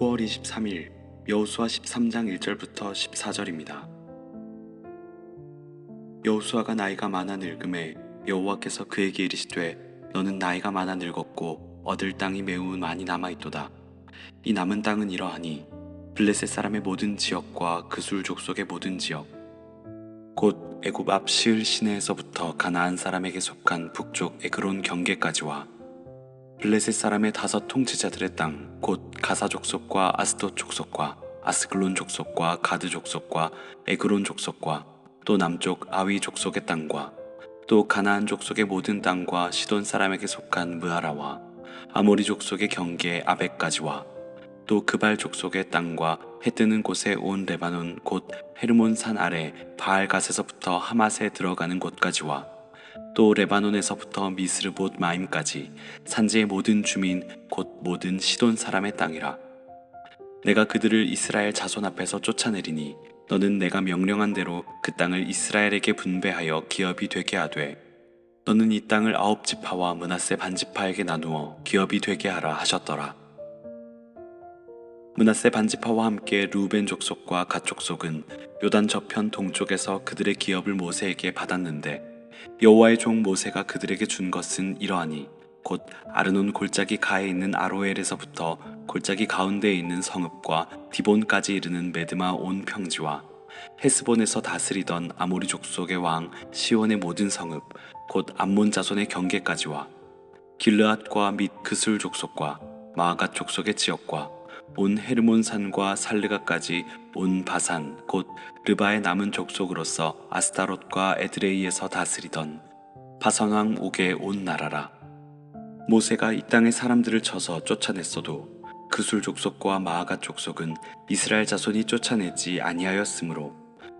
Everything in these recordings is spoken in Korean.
9월 23일 여호수아 13장 1절부터 14절입니다. 여호수아가 나이가 많아 늙음에 여호와께서 그에게 이르시되 너는 나이가 많아 늙었고 얻을 땅이 매우 많이 남아 있도다. 이 남은 땅은 이러하니 블레셋 사람의 모든 지역과 그술 족속의 모든 지역 곧 애굽 앞 시을 시내에서부터 가나안 사람에게 속한 북쪽 에그론 경계까지와 블레셋 사람의 다섯 통치자들의 땅, 곧 가사 족속과 아스돗 족속과 아스글론 족속과 가드 족속과 에그론 족속과 또 남쪽 아위 족속의 땅과 또 가나안 족속의 모든 땅과 시돈 사람에게 속한 무아라와 아모리 족속의 경계 아벡까지와 또 그발 족속의 땅과 해 뜨는 곳에 온 레바논 곧 헤르몬 산 아래 바알갓에서부터 하맛에 들어가는 곳까지와 또 레바논에서부터 미스르봇 마임까지 산지의 모든 주민 곧 모든 시돈 사람의 땅이라. 내가 그들을 이스라엘 자손 앞에서 쫓아내리니 너는 내가 명령한 대로 그 땅을 이스라엘에게 분배하여 기업이 되게 하되 너는 이 땅을 아홉 지파와 문하세 반지파에게 나누어 기업이 되게 하라 하셨더라. 문하세 반지파와 함께 루벤 족속과 갓 족속은 요단 저편 동쪽에서 그들의 기업을 모세에게 받았는데 여호와의 종 모세가 그들에게 준 것은 이러하니 곧 아르논 골짜기 가에 있는 아로엘에서부터 골짜기 가운데에 있는 성읍과 디본까지 이르는 메드마 온 평지와 헤스본에서 다스리던 아모리 족속의 왕 시온의 모든 성읍 곧 암몬 자손의 경계까지와. 길르앗과 및 그술 족속과 마아갓 족속의 지역과 온 헤르몬 산과 살르가까지 온 바산 곧 르바의 남은 족속으로서 아스타롯과 에드레이에서 다스리던 바선 왕 옥의 온 나라라. 모세가 이 땅의 사람들을 쳐서 쫓아냈어도 그술 족속과 마아갓 족속은 이스라엘 자손이 쫓아내지 아니하였으므로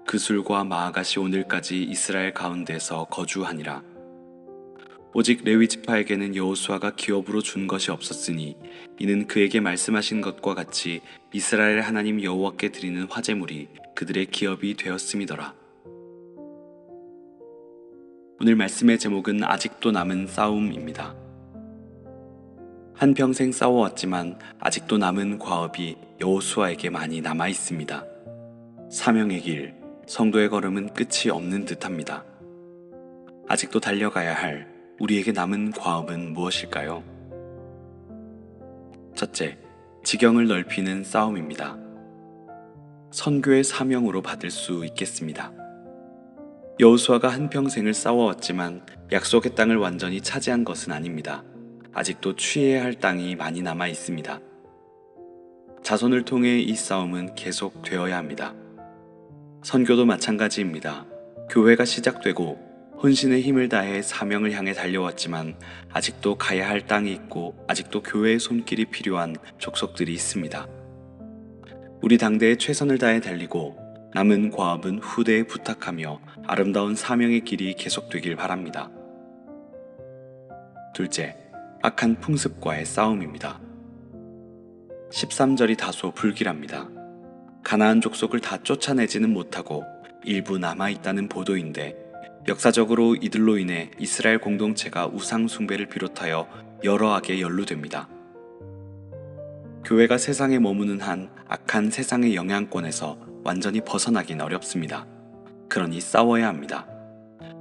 그술과 마아갓이 오늘까지 이스라엘 가운데서 거주하니라 오직 레위 지파에게는 여호수아가 기업으로 준 것이 없었으니 이는 그에게 말씀하신 것과 같이 이스라엘 하나님 여호와께 드리는 화제물이 그들의 기업이 되었음이더라. 오늘 말씀의 제목은 아직도 남은 싸움입니다. 한 평생 싸워왔지만 아직도 남은 과업이 여호수아에게 많이 남아 있습니다. 사명의 길, 성도의 걸음은 끝이 없는 듯합니다. 아직도 달려가야 할 우리에게 남은 과업은 무엇일까요? 첫째, 지경을 넓히는 싸움입니다. 선교의 사명으로 받을 수 있겠습니다. 여호수아가 한평생을 싸워왔지만 약속의 땅을 완전히 차지한 것은 아닙니다. 아직도 취해야 할 땅이 많이 남아 있습니다. 자손을 통해 이 싸움은 계속되어야 합니다. 선교도 마찬가지입니다. 교회가 시작되고 혼신의 힘을 다해 사명을 향해 달려왔지만 아직도 가야 할 땅이 있고 아직도 교회의 손길이 필요한 족속들이 있습니다. 우리 당대에 최선을 다해 달리고 남은 과업은 후대에 부탁하며 아름다운 사명의 길이 계속되길 바랍니다. 둘째, 악한 풍습과의 싸움입니다. 13절이 다소 불길합니다. 가나안 족속을 다 쫓아내지는 못하고 일부 남아 있다는 보도인데 역사적으로 이들로 인해 이스라엘 공동체가 우상 숭배를 비롯하여 여러하게 연루됩니다. 교회가 세상에 머무는 한 악한 세상의 영향권에서 완전히 벗어나긴 어렵습니다. 그러니 싸워야 합니다.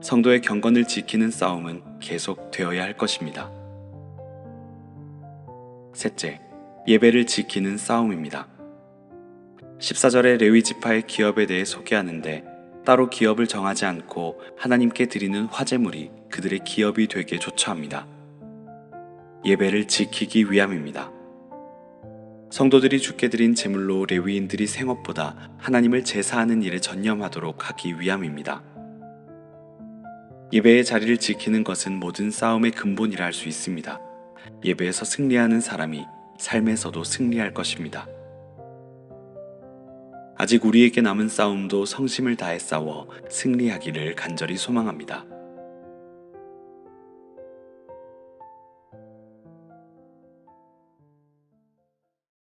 성도의 경건을 지키는 싸움은 계속 되어야 할 것입니다. 셋째, 예배를 지키는 싸움입니다. 14절의 레위 지파의 기업에 대해 소개하는데 따로 기업을 정하지 않고 하나님께 드리는 화제물이 그들의 기업이 되게 조처합니다. 예배를 지키기 위함입니다. 성도들이 주께 드린 제물로 레위인들이 생업보다 하나님을 제사하는 일에 전념하도록 하기 위함입니다. 예배의 자리를 지키는 것은 모든 싸움의 근본이라 할 수 있습니다. 예배에서 승리하는 사람이 삶에서도 승리할 것입니다. 아직 우리에게 남은 싸움도 성심을 다해 싸워 승리하기를 간절히 소망합니다.